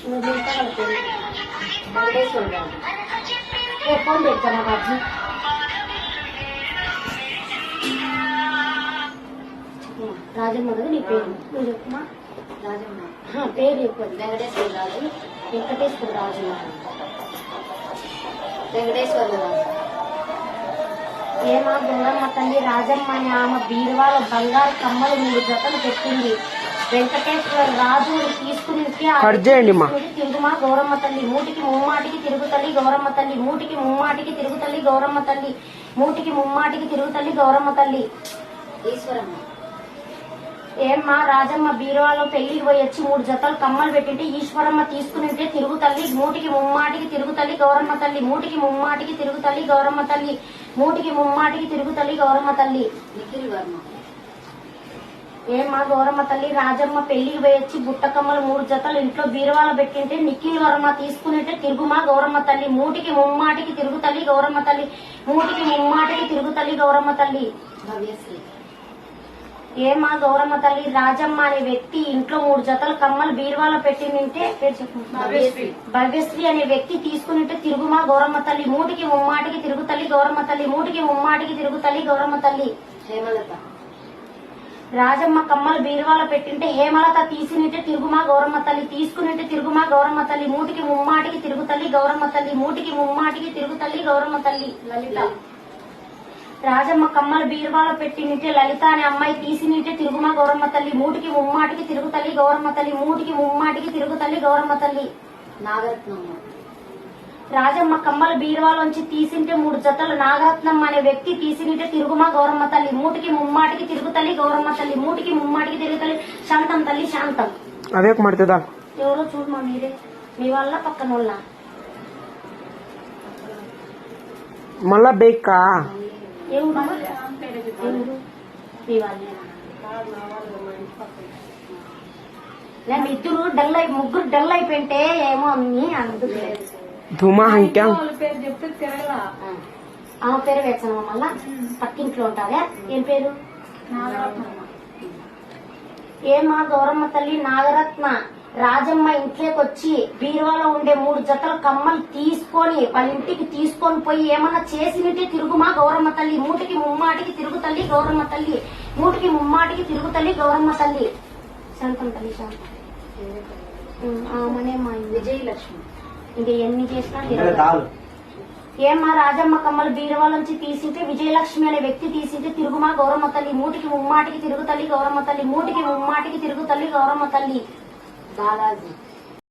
నువ్వు మిగతా వెంకటేశ్వర రాజు ఫోన్ రాజమ్మ కదా నీ పేరు నువ్వు చెప్పమా రాజమ్మ పేరు చెప్పదు వెంకటేశ్వర రాజు వెంకటేశ్వర రాజు వెంకటేశ్వర రాజు ఏమా గంగమ్మ తల్లి రాజమ్మ అని ఆమె బీరువాలో బంగారు కమ్మలు మూడు జతలు పెట్టింది. వెంకటేశ్వర రాజు తీసుకుని చేయండి మా. తిరుగుమా గౌరమ్మ తల్లి. మూటికి ముమ్మాటికి తిరుగుతల్లి గౌరమ్మ తల్లి. మూటికి ముమ్మాటికి తిరుగుతల్లి గౌరమ్మ తల్లి. మూటికి ముమ్మాటికి తిరుగుతల్లి గౌరమ్మ తల్లి. ఈశ్వరమ్మ. ఏమ్మా రాజమ్మ బీరువాలో పెళ్ళికి పోయి వచ్చి మూడు జతలు కమ్మలు పెట్టింటే ఈశ్వరమ్మ తీసుకునింటే తిరుగుతల్లి. మూటికి ముమ్మాటికి తిరుగుతల్లి గౌరమ్మ తల్లి. మూటికి ముమ్మాటికి తిరుగుతల్లి గౌరమ్మ తల్లి. మూటికి ముమ్మాటికి తిరుగుతల్లి గౌరమ్మ తల్లి. నిఖిల్ వర్మ. ఏమ్మా గౌరమ్మ తల్లి రాజమ్మ పెళ్ళికి పోయి వచ్చి బుట్టకమ్మలు మూడు జతలు ఇంట్లో బీరువాలో పెట్టింటే నిఖిల్ వర్మ తీసుకునింటే తిరుగుమా గౌరమ్మ తల్లి. మూటికి ముమ్మాటికి తిరుగుతల్లి గౌరమ్మ తల్లి. మూటికి ముమ్మాటికి తిరుగుతల్లి గౌరమ్మ తల్లి. భవ్యశ్రీ ఏమా గౌరమ్మ తల్లి రాజమ్మ అనే వ్యక్తి ఇంట్లో మూడు జతల కమ్మలు బీరువాలో పెట్టి నింటే పేరు చెప్పు. భవ్యశ్రీ. భవ్యశ్రీ అనే వ్యక్తి తీసుకునింటే తిరుగుమా గౌరమ్మ తల్లి. మూటికి ముమ్మాటికి తిరుగుతల్లి గౌరమ్మ తల్లి. మూటికి ముమ్మాటికి తిరుగుతల్లి గౌరమ్మ తల్లి. హేమలత. రాజమ్మ కమ్మలు బీరువాలో పెట్టింటే హేమలత తీసినింటే తిరుగుమా గౌరమ్మ తల్లి తీసుకునింటే తిరుగుమా గౌరమ్మ తల్లి మూటికి ముమ్మాటికి తిరుగుతల్లి గౌరమ్మ తల్లి మూటికి ముమ్మాటికి తిరుగుతల్లి గౌరమ్మ తల్లి లలిత. రాజమ్మ కమ్మలు బీరువాలో పెట్టినింటే లలిత అనే అమ్మాయి తీసినింటే తిరుగుమా గౌరమ్మ తల్లి మూటికి ముమ్మాటికి తిరుగుతల్లి గౌరమ్మ తల్లి మూటికి ముమ్మాటికి తిరుగుతల్లి గౌరమ్మ తల్లి. నాగరత్నమ్మ. రాజమ్మ కమ్మల బీరువాలోంచి తీసింటే మూడు జతలు నాగరత్నం అనే వ్యక్తి తీసినిటే తిరుగుమా గౌరమ్మ తల్లి. మూటికి ముమ్మాటికి తిరుగు తల్లి గౌరమ్మ తల్లి. మూటికి ముమ్మాటికి తిరుగు తల్లి. శాంతం తల్లి శాంతం. అదే మాడుతుందా ఎవరో చూడమా మీరే. మీ వల్ల పక్కన వాళ్ళ మళ్ళా బేకా ఏమిటా నేను ఇద్దరు డల్ అయి ముగ్గురు డల్ అయిపోయింటే ఏమో అమ్మి అందుకు. ధుమా హంక్యా? ఆమె పేరు వేసాను మళ్ళా పక్కింట్లో ఉంటారా ఏం పేరు? ఏమా గౌరమ్మ తల్లి? నాగరత్న. రాజమ్మ ఇంట్లోకి వచ్చి బీరువాలో ఉండే మూడు జతల కమ్మలు తీసుకొని వాళ్ళ ఇంటికి తీసుకొని పోయి ఏమన్నా చేసినట్టే తిరుగుమా గౌరమ్మ తల్లి. మూటికి ముమ్మాటికి తిరుగు తల్లి గౌరమ్మ తల్లి. మూటికి ముమ్మాటికి తిరుగు తల్లి గౌరమ్మ తల్లి. శాంతం తల్లి శాంతం. ఆమెనే మా విజయలక్ష్మి. ఇంక ఎన్ని చేసినా. ఏమ్మా రాజమ్మ కమ్మలు బీరువాలోంచి తీసింటే విజయలక్ష్మి అనే వ్యక్తి తీసింటే తిరుగుమా గౌరమ్మ తల్లి మూటికి ముమ్మాటికి తిరుగు తల్లి గౌరమ్మ తల్లి మూటికి ముమ్మాటికి తిరుగు తల్లి గౌరమ్మ తల్లి. బాలాజీ.